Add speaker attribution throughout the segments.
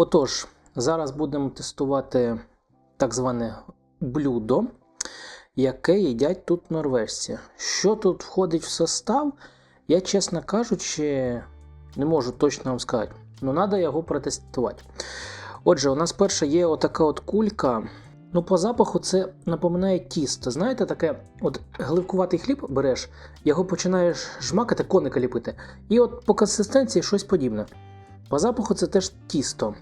Speaker 1: Отож, зараз будемо тестувати так зване блюдо, яке їдять тут норвежці. Що тут входить в состав, я, чесно кажучи, не можу точно вам сказати. Ну, треба його протестувати. Отже, у нас перша є отака от кулька. Ну, по запаху це напоминає тісто. Знаєте, таке от гливкуватий хліб береш, його починаєш жмакати, коника ліпити. І от по консистенції щось подібне. По запаху це теж тісто.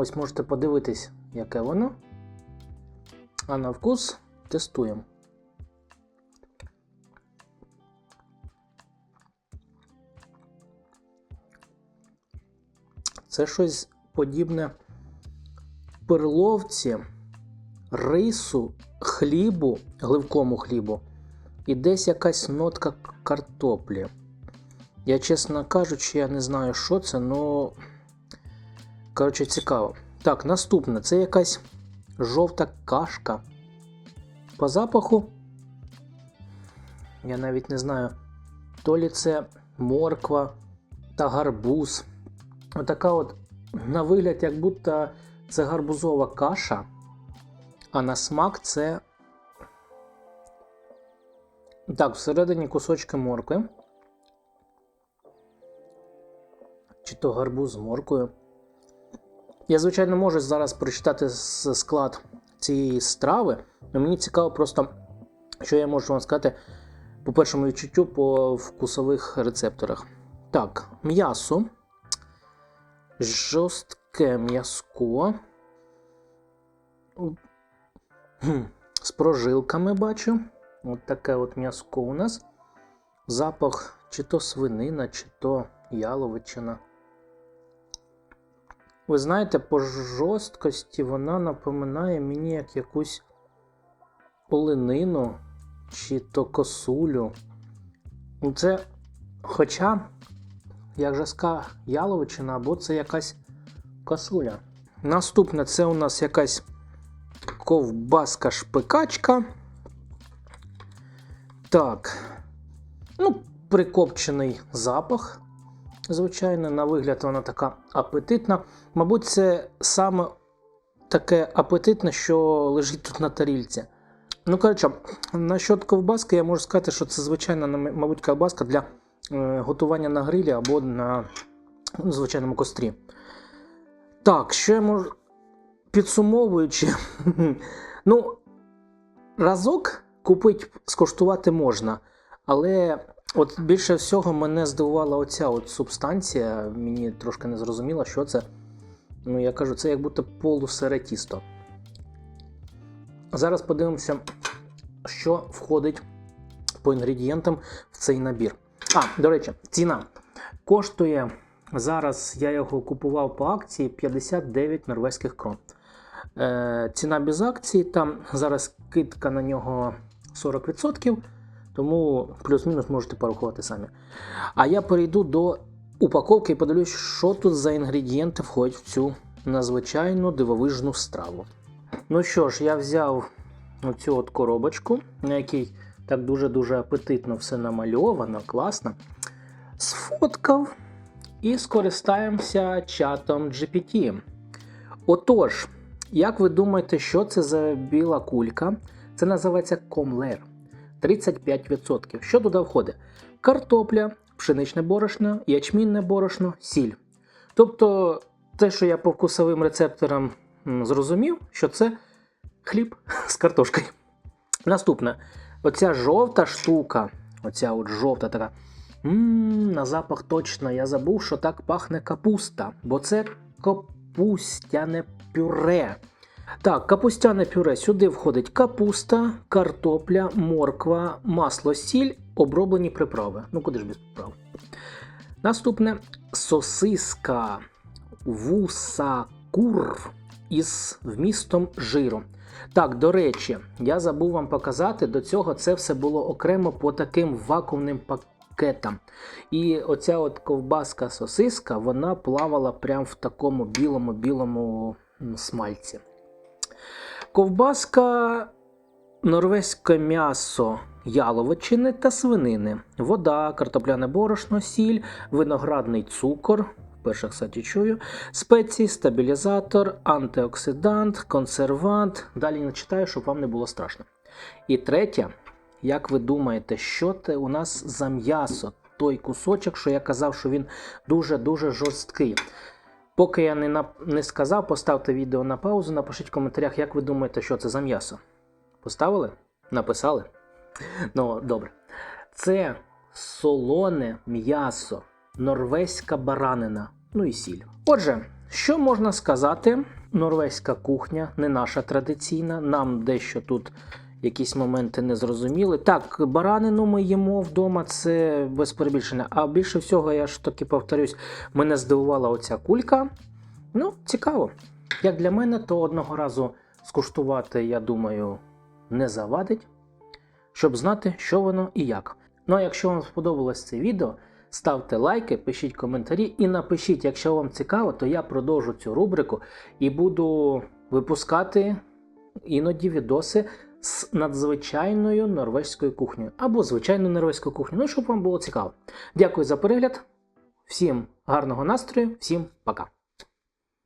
Speaker 1: Ось можете подивитись, яке воно. А на вкус тестуємо. Це щось подібне перловці, рису, хлібу, гливкому хлібу, і десь якась нотка картоплі. Я, чесно кажучи, я не знаю, що це, але. Коротше, цікаво. Так, наступне це якась жовта кашка. По запаху. Я навіть не знаю, то лі це морква та гарбуз. Отака от на вигляд, як будто це гарбузова каша, а на смак це. Так, всередині кусочки моркви. Чи то гарбуз з морквою. Я, звичайно, можу зараз прочитати склад цієї страви, але мені цікаво просто, що я можу вам сказати по першому відчуттю по вкусових рецепторах. Так, м'ясо. Жорстке м'язко. Хм, З прожилками бачу. От таке от м'язко у нас. Запах чи то свинина, чи то яловичина. Ви знаєте, по жорсткості вона напоминає мені як якусь оленину чи то косулю. Ну, Це, хоча, як же ска яловичина, або це якась косуля. Наступне це у нас якась ковбаска шпикачка. Так. Ну, прикопчений запах. Звичайно, на вигляд вона така апетитна. Мабуть, це саме таке апетитне, що лежить тут на тарільці. Ну, коротше, насчет ковбаски, я можу сказати, що це звичайна, мабуть, ковбаска для е, готування на грилі або на ну, звичайному кострі. Так, що я можу. Підсумовуючи, ну, разок купити, скуштувати можна, але от більше всього мене здивувала оця от субстанція. Мені трошки не зрозуміло, що це. Ну, я кажу, це як будто полусире тісто. Зараз подивимося, що входить по інгредієнтам в цей набір. А, до речі, ціна коштує зараз, я його купував по акції 59 норвезьких крон. Е, ціна без акції, там зараз скидка на нього 40%, тому плюс-мінус можете порахувати самі. А я перейду до упаковки і подивлюсь, що тут за інгредієнти входять в цю надзвичайну дивовижну страву. Ну що ж, я взяв оцю от коробочку, на якій так дуже-дуже апетитно все намальовано, класно. Сфоткав і скористаємося чатом GPT. Отож, як ви думаєте, що це за біла кулька? Це називається комлер. 35%. Що туди входить? Картопля, пшеничне борошно, ячмінне борошно, сіль. Тобто, те, що я по вкусовим рецепторам зрозумів, що це хліб з картошкою. Наступне, оця жовта штука, оця от жовта така. Ммм, на запах точно я забув, що так пахне капуста, бо це капустяне пюре. Так, капустяне пюре. Сюди входить капуста, картопля, морква, масло, сіль, оброблені приправи. Ну куди ж без приправ? Наступне сосиска вусакур із вмістом жиру. Так, до речі, я забув вам показати, до цього це все було окремо по таким вакуумним пакетам. І оця от ковбаска сосиска, вона плавала прямо в такому білому-білому смальці. Ковбаска, норвезьке м'ясо яловичини та свинини, вода, картопляне борошно, сіль, виноградний цукор, Перше, кстати, чую. Спеції, стабілізатор, антиоксидант, консервант. Далі не читаю, щоб вам не було страшно. І третє, як ви думаєте, що це у нас за м'ясо? Той кусочок, що я казав, що він дуже-дуже жорсткий. Поки я не, не сказав, поставте відео на паузу, напишіть в коментарях, як ви думаєте, що це за м'ясо. Поставили? Написали? Ну, добре. Це солоне м'ясо, норвезька баранина, ну і сіль. Отже, що можна сказати? Норвезька кухня, не наша традиційна. Нам дещо тут якісь моменти не зрозуміли. Так, баранину ми їмо вдома, це без перебільшення. А більше всього, я ж таки повторюсь, мене здивувала оця кулька. Ну, цікаво. Як для мене, то одного разу скуштувати, я думаю, не завадить, щоб знати, що воно і як. Ну а якщо вам сподобалось це відео, ставте лайки, пишіть коментарі і напишіть, якщо вам цікаво, то я продовжу цю рубрику і буду випускати іноді відоси з надзвичайною норвезькою кухнею або звичайною норвезькою кухнею. Ну, щоб вам було цікаво. Дякую за перегляд. Всім гарного настрою, всім пока.